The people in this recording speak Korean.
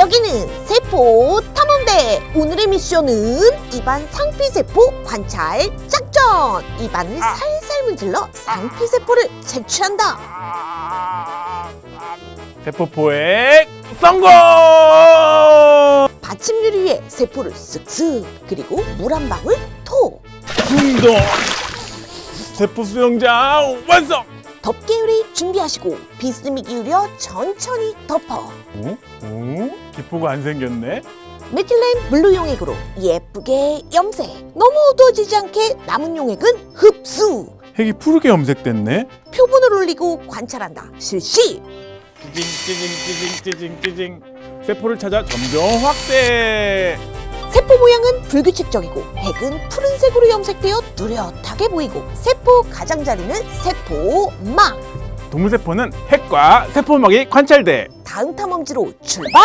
여기는 세포 탐험대. 오늘의 미션은 입안 상피세포 관찰 작전. 입안을 살살 문질러 상피세포를 채취한다. 세포 포획 성공! 받침유리 위에 세포를 쓱쓱 그리고 물 한 방울 톡. 중동 세포 수영장 완성! 덮개유리 준비하시고 비스듬히 기울여 천천히 덮어 오? 오? 기포가 안 생겼네? 메틸렌 블루 용액으로 예쁘게 염색 너무 어두워지지 않게 남은 용액은 흡수 핵이 푸르게 염색됐네? 표본을 올리고 관찰한다 실시 찌징 찌징 찌징 찌징 찌징 세포를 찾아 점점 확대 세포 모양은 불규칙적이고 핵은 푸른색으로 염색되어 뚜렷하게 보이고 세포 가장자리는 세포막. 동물세포는 핵과 세포막이 관찰돼. 다음 탐험지로 출발